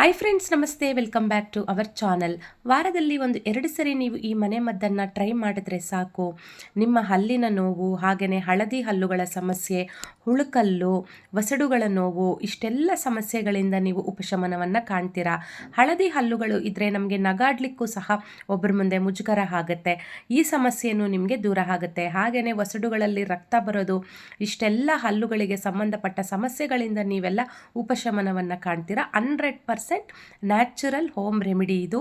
Hi friends ನಮಸ್ತೆ. Welcome back to our channel ವಾರದಲ್ಲಿ ಒಂದು ಎರಡು ಸರಿ ನೀವು ಈ ಮನೆ ಮದ್ದನ್ನು ಟ್ರೈ ಮಾಡಿದ್ರೆ ಸಾಕು. ನಿಮ್ಮ ಹಲ್ಲಿನ ನೋವು ಹಾಗೆಯೇ ಹಳದಿ ಹಲ್ಲುಗಳ ಸಮಸ್ಯೆ, ಹುಳುಕಲ್ಲು, ವಸಡುಗಳ ನೋವು, ಇಷ್ಟೆಲ್ಲ ಸಮಸ್ಯೆಗಳಿಂದ ನೀವು ಉಪಶಮನವನ್ನು ಕಾಣ್ತೀರಾ? ಹಳದಿ ಹಲ್ಲುಗಳು ಇದ್ದರೆ ನಮಗೆ ನಗಾಡ್ಲಿಕ್ಕೂ ಸಹ ಒಬ್ಬರ ಮುಂದೆ ಮುಜುಗರ ಆಗುತ್ತೆ. ಈ ಸಮಸ್ಯೆಯೂ ನಿಮಗೆ ದೂರ ಆಗುತ್ತೆ. ಹಾಗೆಯೇ ವಸಡುಗಳಲ್ಲಿ ರಕ್ತ ಬರೋದು, ಇಷ್ಟೆಲ್ಲ ಹಲ್ಲುಗಳಿಗೆ ಸಂಬಂಧಪಟ್ಟ ಸಮಸ್ಯೆಗಳಿಂದ ನೀವೆಲ್ಲ ಉಪಶಮನವನ್ನು ಕಾಣ್ತೀರಾ? Hundred percent natural home remedy ಇದು.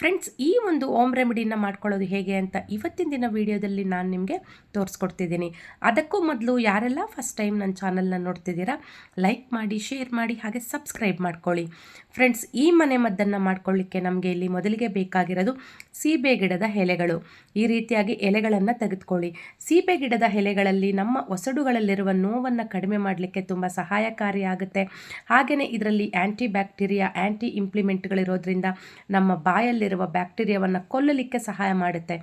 ಫ್ರೆಂಡ್ಸ್, ಈ ಒಂದು ಹೋಮ್ ರೆಮಿಡಿನ ಮಾಡ್ಕೊಳ್ಳೋದು ಹೇಗೆ ಅಂತ ಇವತ್ತಿನ ದಿನ ವಿಡಿಯೋದಲ್ಲಿ ನಾನು ನಿಮಗೆ ತೋರಿಸ್ಕೊಡ್ತಿದ್ದೀನಿ. ಅದಕ್ಕೂ ಮೊದಲು ಯಾರೆಲ್ಲ ಫಸ್ಟ್ ಟೈಮ್ ನನ್ನ ಚಾನಲ್ನ ನೋಡ್ತಿದ್ದೀರಾ ಲೈಕ್ ಮಾಡಿ ಶೇರ್ ಮಾಡಿ, ಹಾಗೆ ಸಬ್ಸ್ಕ್ರೈಬ್ ಮಾಡ್ಕೊಳ್ಳಿ. ಫ್ರೆಂಡ್ಸ್, ಈ ಮನೆ ಮದ್ದನ್ನು ಮಾಡ್ಕೊಳ್ಳಿಕ್ಕೆ ನಮಗೆ ಇಲ್ಲಿ ಮೊದಲಿಗೆ ಬೇಕಾಗಿರೋದು ಸೀಬೆ ಗಿಡದ ಎಲೆಗಳು. ಈ ರೀತಿಯಾಗಿ ಎಲೆಗಳನ್ನು ತೆಗೆದುಕೊಳ್ಳಿ. ಸೀಪೆ ಗಿಡದ ಎಲೆಗಳಲ್ಲಿ ನಮ್ಮ ಒಸಡುಗಳಲ್ಲಿರುವ ನೋವನ್ನು ಕಡಿಮೆ ಮಾಡಲಿಕ್ಕೆ ತುಂಬ ಸಹಾಯಕಾರಿಯಾಗುತ್ತೆ ಹಾಗೆಯೇ ಇದರಲ್ಲಿ ಆ್ಯಂಟಿ ಬ್ಯಾಕ್ಟೀರಿಯಾ ಆ್ಯಂಟಿ ಇಂಪ್ಲಿಮೆಂಟ್ಗಳಿರೋದ್ರಿಂದ ನಮ್ಮ ಬಾಯಲ್ಲಿರುವ ಬ್ಯಾಕ್ಟೀರಿಯಾವನ್ನು ಕೊಲ್ಲಲಿಕ್ಕೆ ಸಹಾಯ ಮಾಡುತ್ತೆ.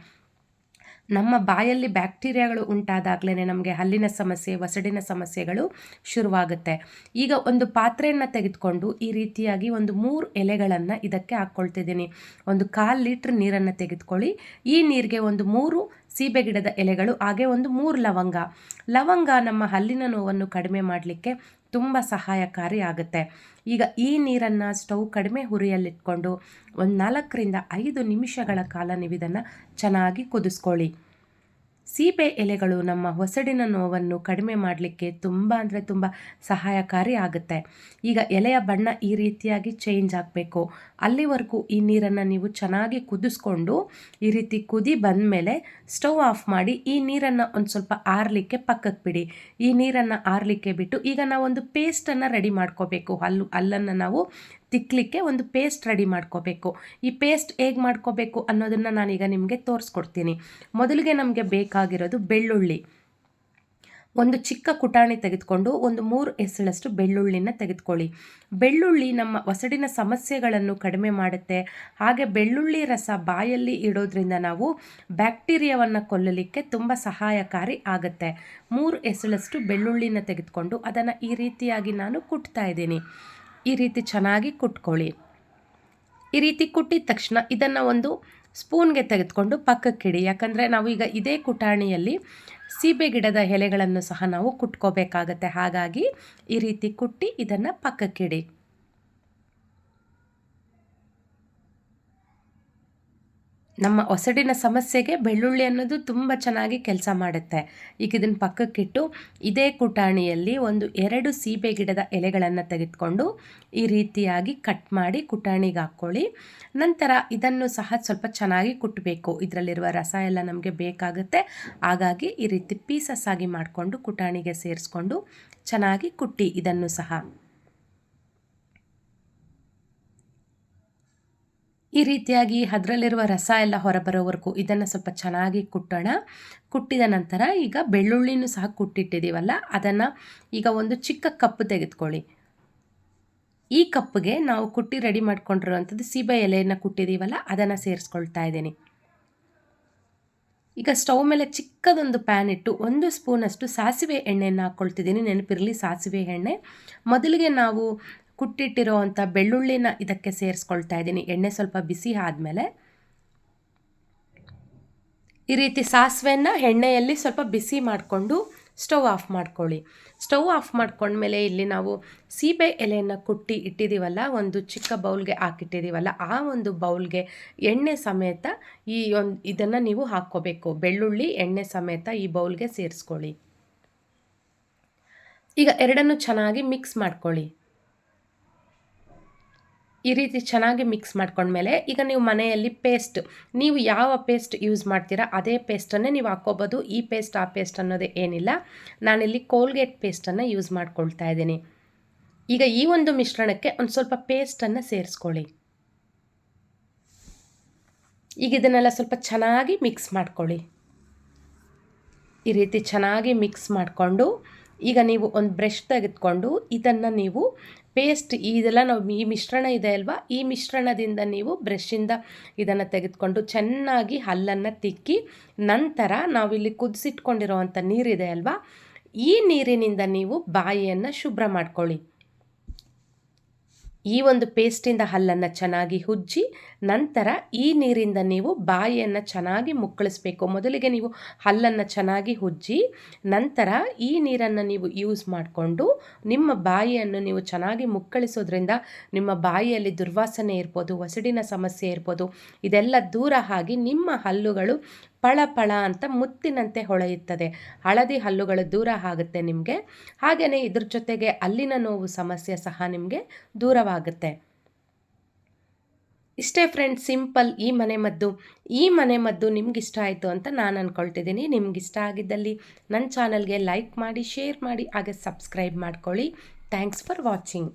ನಮ್ಮ ಬಾಯಲ್ಲಿ ಬ್ಯಾಕ್ಟೀರಿಯಾಗಳು ಉಂಟಾದಾಗಲೇ ನಮಗೆ ಹಲ್ಲಿನ ಸಮಸ್ಯೆ, ಒಸಡಿನ ಸಮಸ್ಯೆಗಳು ಶುರುವಾಗುತ್ತೆ. ಈಗ ಒಂದು ಪಾತ್ರೆಯನ್ನು ತೆಗೆದುಕೊಂಡು ಈ ರೀತಿಯಾಗಿ ಒಂದು ಮೂರು ಎಲೆಗಳನ್ನು ಇದಕ್ಕೆ ಹಾಕ್ಕೊಳ್ತಿದ್ದೀನಿ. ಒಂದು ಕಾಲು ಲೀಟ್ರ್ ನೀರನ್ನು ತೆಗೆದುಕೊಳ್ಳಿ. ಈ ನೀರಿಗೆ ಒಂದು ಮೂರು ಸೀಬೆ ಗಿಡದ ಎಲೆಗಳು, ಹಾಗೆ ಒಂದು ಮೂರು ಲವಂಗ. ಲವಂಗ ನಮ್ಮ ಹಲ್ಲಿನ ನೋವನ್ನು ಕಡಿಮೆ ಮಾಡಲಿಕ್ಕೆ ತುಂಬ ಸಹಾಯಕಾರಿ ಆಗುತ್ತೆ. ಈಗ ಈ ನೀರನ್ನು ಸ್ಟವ್ ಕಡಿಮೆ ಹುರಿಯಲ್ಲಿಟ್ಕೊಂಡು ಒಂದು ನಾಲ್ಕರಿಂದ ಐದು ನಿಮಿಷಗಳ ಕಾಲ ನೀವು ಇದನ್ನು ಚೆನ್ನಾಗಿ ಕುದಿಸ್ಕೊಳ್ಳಿ. ಸೀಬೆ ಎಲೆಗಳು ನಮ್ಮ ಹೊಸಡಿನ ನೋವನ್ನು ಕಡಿಮೆ ಮಾಡಲಿಕ್ಕೆ ತುಂಬ ಅಂದರೆ ತುಂಬ ಸಹಾಯಕಾರಿ ಆಗುತ್ತೆ. ಈಗ ಎಲೆಯ ಬಣ್ಣ ಈ ರೀತಿಯಾಗಿ ಚೇಂಜ್ ಆಗಬೇಕು. ಅಲ್ಲಿವರೆಗೂ ಈ ನೀರನ್ನು ನೀವು ಚೆನ್ನಾಗಿ ಕುದಿಸ್ಕೊಂಡು ಈ ರೀತಿ ಕುದಿ ಬಂದ ಮೇಲೆ ಸ್ಟವ್ ಆಫ್ ಮಾಡಿ ಈ ನೀರನ್ನು ಒಂದು ಸ್ವಲ್ಪ ಆರಲಿಕ್ಕೆ ಪಕ್ಕಕ್ಕೆ ಬಿಡಿ. ಈ ನೀರನ್ನು ಆರಲಿಕ್ಕೆ ಬಿಟ್ಟು ಈಗ ನಾವೊಂದು ಪೇಸ್ಟನ್ನು ರೆಡಿ ಮಾಡ್ಕೋಬೇಕು. ಹಲ್ಲು, ಅಲ್ಲನ್ನು ನಾವು ತಿಕ್ಕಲಿಕ್ಕೆ ಒಂದು ಪೇಸ್ಟ್ ರೆಡಿ ಮಾಡ್ಕೋಬೇಕು. ಈ ಪೇಸ್ಟ್ ಹೇಗೆ ಮಾಡ್ಕೋಬೇಕು ಅನ್ನೋದನ್ನು ನಾನೀಗ ನಿಮಗೆ ತೋರಿಸ್ಕೊಡ್ತೀನಿ. ಮೊದಲಿಗೆ ನಮಗೆ ಬೇಕಾಗಿರೋದು ಬೆಳ್ಳುಳ್ಳಿ. ಒಂದು ಚಿಕ್ಕ ಕುಟಾಣಿ ತೆಗೆದುಕೊಂಡು ಒಂದು ಮೂರು ಎಸಳಷ್ಟು ಬೆಳ್ಳುಳ್ಳಿನ ತೆಗೆದುಕೊಳ್ಳಿ. ಬೆಳ್ಳುಳ್ಳಿ ನಮ್ಮ ಒಸಡಿನ ಸಮಸ್ಯೆಗಳನ್ನು ಕಡಿಮೆ ಮಾಡುತ್ತೆ. ಹಾಗೆ ಬೆಳ್ಳುಳ್ಳಿ ರಸ ಬಾಯಲ್ಲಿ ಇಡೋದ್ರಿಂದ ನಾವು ಬ್ಯಾಕ್ಟೀರಿಯಾವನ್ನು ಕೊಲ್ಲಲಿಕ್ಕೆ ತುಂಬ ಸಹಾಯಕಾರಿ ಆಗುತ್ತೆ. ಮೂರು ಎಸಳಷ್ಟು ಬೆಳ್ಳುಳ್ಳಿನ ತೆಗೆದುಕೊಂಡು ಅದನ್ನು ಈ ರೀತಿಯಾಗಿ ನಾನು ಕುಟ್ತಾ ಇದ್ದೀನಿ. ಈ ರೀತಿ ಚೆನ್ನಾಗಿ ಕುಟ್ಕೊಳ್ಳಿ. ಈ ರೀತಿ ಕುಟ್ಟಿದ ತಕ್ಷಣ ಇದನ್ನು ಒಂದು ಸ್ಪೂನ್ಗೆ ತೆಗೆದುಕೊಂಡು ಪಕ್ಕಕ್ಕಿಡಿ ಯಾಕಂದರೆ ನಾವು ಈಗ ಇದೇ ಕುಟಾಣಿಯಲ್ಲಿ ಸೀಬೆ ಗಿಡದ ಎಲೆಗಳನ್ನು ಸಹ ನಾವು ಕುಟ್ಕೋಬೇಕಾಗತ್ತೆ. ಹಾಗಾಗಿ ಈ ರೀತಿ ಕುಟ್ಟಿ ಇದನ್ನು ಪಕ್ಕಕ್ಕಿಡಿ ನಮ್ಮ ಒಸಡಿನ ಸಮಸ್ಯೆಗೆ ಬೆಳ್ಳುಳ್ಳಿ ಅನ್ನೋದು ತುಂಬ ಚೆನ್ನಾಗಿ ಕೆಲಸ ಮಾಡುತ್ತೆ. ಈಗ ಇದನ್ನು ಪಕ್ಕಕ್ಕಿಟ್ಟು ಇದೇ ಕುಟಾಣಿಯಲ್ಲಿ ಒಂದು ಎರಡು ಸೀಬೆ ಗಿಡದ ಎಲೆಗಳನ್ನು ತೆಗೆದುಕೊಂಡು ಈ ರೀತಿಯಾಗಿ ಕಟ್ ಮಾಡಿ ಕುಟಾಣಿಗೆ ಹಾಕ್ಕೊಳ್ಳಿ ನಂತರ ಇದನ್ನು ಸಹ ಸ್ವಲ್ಪ ಚೆನ್ನಾಗಿ ಕುಟ್ಟಬೇಕು ಇದರಲ್ಲಿರುವ ರಸ ಎಲ್ಲ ನಮಗೆ ಬೇಕಾಗುತ್ತೆ. ಹಾಗಾಗಿ ಈ ರೀತಿ ಪೀಸಸ್ ಆಗಿ ಮಾಡಿಕೊಂಡು ಕುಟಾಣಿಗೆ ಸೇರಿಸ್ಕೊಂಡು ಚೆನ್ನಾಗಿ ಕುಟ್ಟಿ ಇದನ್ನು ಸಹ. ಈ ರೀತಿಯಾಗಿ ಅದರಲ್ಲಿರುವ ರಸ ಎಲ್ಲ ಹೊರಬರೋವರೆಗೂ ಇದನ್ನು ಸ್ವಲ್ಪ ಚೆನ್ನಾಗಿ ಕುಟ್ಟೋಣ. ಕುಟ್ಟಿದ ನಂತರ ಈಗ ಬೆಳ್ಳುಳ್ಳಿನೂ ಸಹ ಕುಟ್ಟಿಟ್ಟಿದ್ದೀವಲ್ಲ, ಅದನ್ನು ಈಗ ಒಂದು ಚಿಕ್ಕ ಕಪ್ ತೆಗೆದುಕೊಳ್ಳಿ. ಈ ಕಪ್ಗೆ ನಾವು ಕುಟ್ಟಿ ರೆಡಿ ಮಾಡ್ಕೊಂಡಿರುವಂಥದ್ದು ಸೀಬೆ ಎಲೆಯನ್ನು ಕುಟ್ಟಿದ್ದೀವಲ್ಲ, ಅದನ್ನು ಸೇರಿಸ್ಕೊಳ್ತಾ ಇದ್ದೀನಿ. ಈಗ ಸ್ಟವ್ ಮೇಲೆ ಚಿಕ್ಕದೊಂದು ಪ್ಯಾನ್ ಇಟ್ಟು ಒಂದು ಸ್ಪೂನಷ್ಟು ಸಾಸಿವೆ ಎಣ್ಣೆಯನ್ನು ಹಾಕ್ಕೊಳ್ತಿದ್ದೀನಿ. ನೆನಪಿರಲಿ, ಸಾಸಿವೆ ಎಣ್ಣೆ. ಮೊದಲಿಗೆ ನಾವು ಕುಟ್ಟಿಟ್ಟಿರೋ ಅಂಥ ಬೆಳ್ಳುಳ್ಳಿನ ಇದಕ್ಕೆ ಸೇರಿಸ್ಕೊಳ್ತಾ ಇದ್ದೀನಿ. ಎಣ್ಣೆ ಸ್ವಲ್ಪ ಬಿಸಿ ಆದಮೇಲೆ ಈ ರೀತಿ ಸಾಸಿವೆನ ಎಣ್ಣೆಯಲ್ಲಿ ಸ್ವಲ್ಪ ಬಿಸಿ ಮಾಡಿಕೊಂಡು ಸ್ಟವ್ ಆಫ್ ಮಾಡ್ಕೊಳ್ಳಿ. ಸ್ಟವ್ ಆಫ್ ಮಾಡ್ಕೊಂಡ್ಮೇಲೆ ಇಲ್ಲಿ ನಾವು ಸೀಬೆ ಎಲೆಯನ್ನು ಕುಟ್ಟಿ ಇಟ್ಟಿದ್ದೀವಲ್ಲ ಒಂದು ಚಿಕ್ಕ ಬೌಲ್ಗೆ ಹಾಕಿಟ್ಟಿದ್ದೀವಲ್ಲ ಆ ಒಂದು ಬೌಲ್ಗೆ ಎಣ್ಣೆ ಸಮೇತ ಈ ಒಂದು ಇದನ್ನು ನೀವು ಹಾಕ್ಕೋಬೇಕು. ಬೆಳ್ಳುಳ್ಳಿ, ಎಣ್ಣೆ ಸಮೇತ ಈ ಬೌಲ್ಗೆ ಸೇರಿಸ್ಕೊಳ್ಳಿ. ಈಗ ಎರಡನ್ನು ಚೆನ್ನಾಗಿ ಮಿಕ್ಸ್ ಮಾಡ್ಕೊಳ್ಳಿ. ಈ ರೀತಿ ಚೆನ್ನಾಗಿ ಮಿಕ್ಸ್ ಮಾಡ್ಕೊಂಡ್ಮೇಲೆ ಈಗ ನೀವು ಮನೆಯಲ್ಲಿ ಪೇಸ್ಟ್ ನೀವು ಯಾವ ಪೇಸ್ಟ್ ಯೂಸ್ ಮಾಡ್ತೀರಾ ಅದೇ ಪೇಸ್ಟನ್ನೇ ನೀವು ಹಾಕ್ಕೋಬೋದು. ಈ ಪೇಸ್ಟ್ ಆ ಪೇಸ್ಟ್ ಅನ್ನೋದೇ ಏನಿಲ್ಲ. ನಾನಿಲ್ಲಿ ಕೋಲ್ಗೇಟ್ ಪೇಸ್ಟನ್ನು ಯೂಸ್ ಮಾಡ್ಕೊಳ್ತಾ ಇದ್ದೀನಿ. ಈಗ ಈ ಒಂದು ಮಿಶ್ರಣಕ್ಕೆ ಒಂದು ಸ್ವಲ್ಪ ಪೇಸ್ಟನ್ನು ಸೇರಿಸ್ಕೊಳ್ಳಿ. ಈಗ ಇದನ್ನೆಲ್ಲ ಸ್ವಲ್ಪ ಚೆನ್ನಾಗಿ ಮಿಕ್ಸ್ ಮಾಡ್ಕೊಳ್ಳಿ. ಈ ರೀತಿ ಚೆನ್ನಾಗಿ ಮಿಕ್ಸ್ ಮಾಡಿಕೊಂಡು ಈಗ ನೀವು ಒಂದು ಬ್ರಷ್ ತೆಗೆದುಕೊಂಡು ಇದನ್ನು ನೀವು ಪೇಸ್ಟ್ ಇದೆಲ್ಲ ನಾವು ಈ ಮಿಶ್ರಣ ಇದೆ ಅಲ್ವಾ? ಈ ಮಿಶ್ರಣದಿಂದ ನೀವು ಬ್ರಷಿಂದ ಇದನ್ನು ತೆಗೆದುಕೊಂಡು ಚೆನ್ನಾಗಿ ಹಲ್ಲನ್ನು ತಿಕ್ಕಿ ನಂತರ ನಾವಿಲ್ಲಿ ಕುದಿಸಿಟ್ಕೊಂಡಿರೋವಂಥ ನೀರಿದೆ ಅಲ್ವಾ? ಈ ನೀರಿನಿಂದ ನೀವು ಬಾಯಿಯನ್ನು ಶುಭ್ರ ಮಾಡ್ಕೊಳ್ಳಿ. ಈ ಒಂದು ಪೇಸ್ಟಿಂದ ಹಲ್ಲನ್ನು ಚೆನ್ನಾಗಿ ಹುಜ್ಜಿ, ನಂತರ ಈ ನೀರಿಂದ ನೀವು ಬಾಯಿಯನ್ನು ಚೆನ್ನಾಗಿ ಮುಕ್ಕಳಿಸ್ಬೇಕು. ಮೊದಲಿಗೆ ನೀವು ಹಲ್ಲನ್ನು ಚೆನ್ನಾಗಿ ಹುಜ್ಜಿ, ನಂತರ ಈ ನೀರನ್ನು ನೀವು ಯೂಸ್ ಮಾಡಿಕೊಂಡು ನಿಮ್ಮ ಬಾಯಿಯನ್ನು ನೀವು ಚೆನ್ನಾಗಿ ಮುಕ್ಕಳಿಸೋದ್ರಿಂದ ನಿಮ್ಮ ಬಾಯಿಯಲ್ಲಿ ದುರ್ವಾಸನೆ ಇರ್ಬೋದು ಒಸಡಿನ ಸಮಸ್ಯೆ ಇರ್ಬೋದು, ಇದೆಲ್ಲ ದೂರ ಆಗಿ ನಿಮ್ಮ ಹಲ್ಲುಗಳು ಪಳ ಪಳ ಅಂತ ಮುತ್ತಿನಂತೆ ಹೊಳೆಯುತ್ತದೆ. ಹಳದಿ ಹಲ್ಲುಗಳು ದೂರ ಆಗುತ್ತೆ ನಿಮಗೆ. ಹಾಗೆಯೇ ಇದ್ರ ಜೊತೆಗೆ ಅಲ್ಲಿನ ನೋವು ಸಮಸ್ಯೆ ಸಹ ನಿಮಗೆ ದೂರವಾಗುತ್ತೆ. ಇಷ್ಟೇ ಫ್ರೆಂಡ್ಸ್ ಸಿಂಪಲ್ ಈ ಮನೆ ಮದ್ದು. ಈ ಮನೆ ಮದ್ದು ನಿಮ್ಗೆ ಆಯಿತು ಅಂತ ನಾನು ಅಂದ್ಕೊಳ್ತಿದ್ದೀನಿ ನಿಮ್ಗೆ ಇಷ್ಟ ಆಗಿದ್ದಲ್ಲಿ ನನ್ನ ಚಾನಲ್ಗೆ ಲೈಕ್ ಮಾಡಿ ಶೇರ್ ಮಾಡಿ, ಹಾಗೆ ಸಬ್ಸ್ಕ್ರೈಬ್ ಮಾಡ್ಕೊಳ್ಳಿ. Thanks for watching